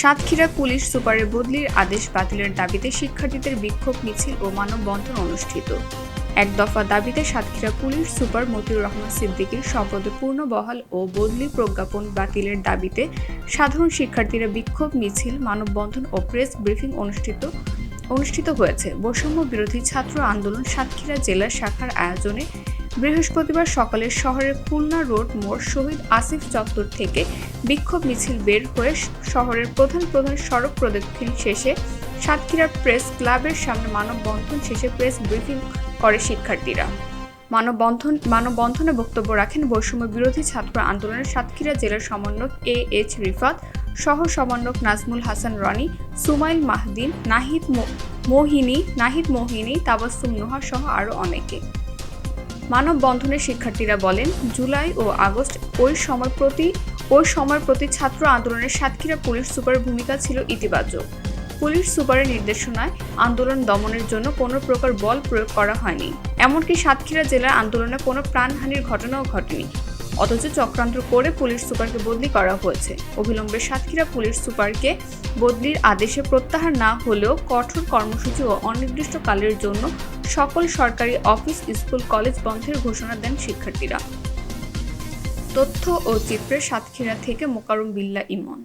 Satkhira police সুপারের বদলির আদেশ বাতিলের দাবিতে শিক্ষার্থীদের বিক্ষোভ মিছিল ও মানববন্ধন অনুষ্ঠিত। এক দফা দাবিতে সাতক্ষীরা পুলিশ সুপার মতিউর রহমান সিদ্দিকীর সম্পদে পূর্ণ বহাল ও বদলি প্রজ্ঞাপন বাতিলের দাবিতে সাধারণ শিক্ষার্থীরা বিক্ষোভ মিছিল, মানববন্ধন ও প্রেস ব্রিফিং অনুষ্ঠিত। অনুষ্ঠিত হয়েছে। বৈষম্য বিরোধী ছাত্র আন্দোলন সাতক্ষীরা জেলা শাখার আয়োজনে বৃহস্পতিবার সকালে শহরের খুলনা রোড মোড় শহীদ আসিফ চত্বর থেকে বিক্ষোভ মিছিল বের হয়ে শহরের প্রধান প্রধান সড়ক প্রদক্ষিণ শেষে সাতক্ষীরা প্রেস ক্লাবের সামনে মানববন্ধন শেষে প্রেস ব্রিফিং করে শিক্ষার্থীরা। মানববন্ধন মানববন্ধনে বক্তব্য রাখেন বৈষম্য বিরোধী ছাত্র আন্দোলনের সাতক্ষীরা জেলার সমন্বয়ক এ এইচ রিফাত। সহ সমন্বয়ক নাজমুল হাসান রনি, সুমাইল মাহদিন, নাহিদ মোহিনী নাহিদ মোহিনী, তাবাসসুম নুহা সহ আরও অনেকে। মানববন্ধনে শিক্ষার্থীরা বলেন, জুলাই ও আগস্ট ওই সময় প্রতি ওই সময়ের প্রতি ছাত্র আন্দোলনের সাতক্ষীরা পুলিশ সুপারের ভূমিকা ছিল ইতিবাচক। পুলিশ সুপারের নির্দেশনায় আন্দোলন দমনের জন্য কোনো প্রকার বল প্রয়োগ করা হয়নি। এমনকি সাতক্ষীরা জেলার আন্দোলনে কোনো প্রাণহানির ঘটনাও ঘটেনি। অথচ চক্রান্ত করে পুলিশ সুপারকে বদলি করা হয়েছে। অবিলম্বে সাতক্ষীরা পুলিশ সুপারকে বদলির আদেশে প্রত্যাহার না হলেও কঠোর কর্মসূচি ও অনির্দিষ্টকালের জন্য সকল সরকারি অফিস, স্কুল, কলেজ বন্ধের ঘোষণা দেন শিক্ষার্থীরা। তথ্য ও চিত্রের সাতক্ষীরা থেকে মোকারম বিল্লা ইমন।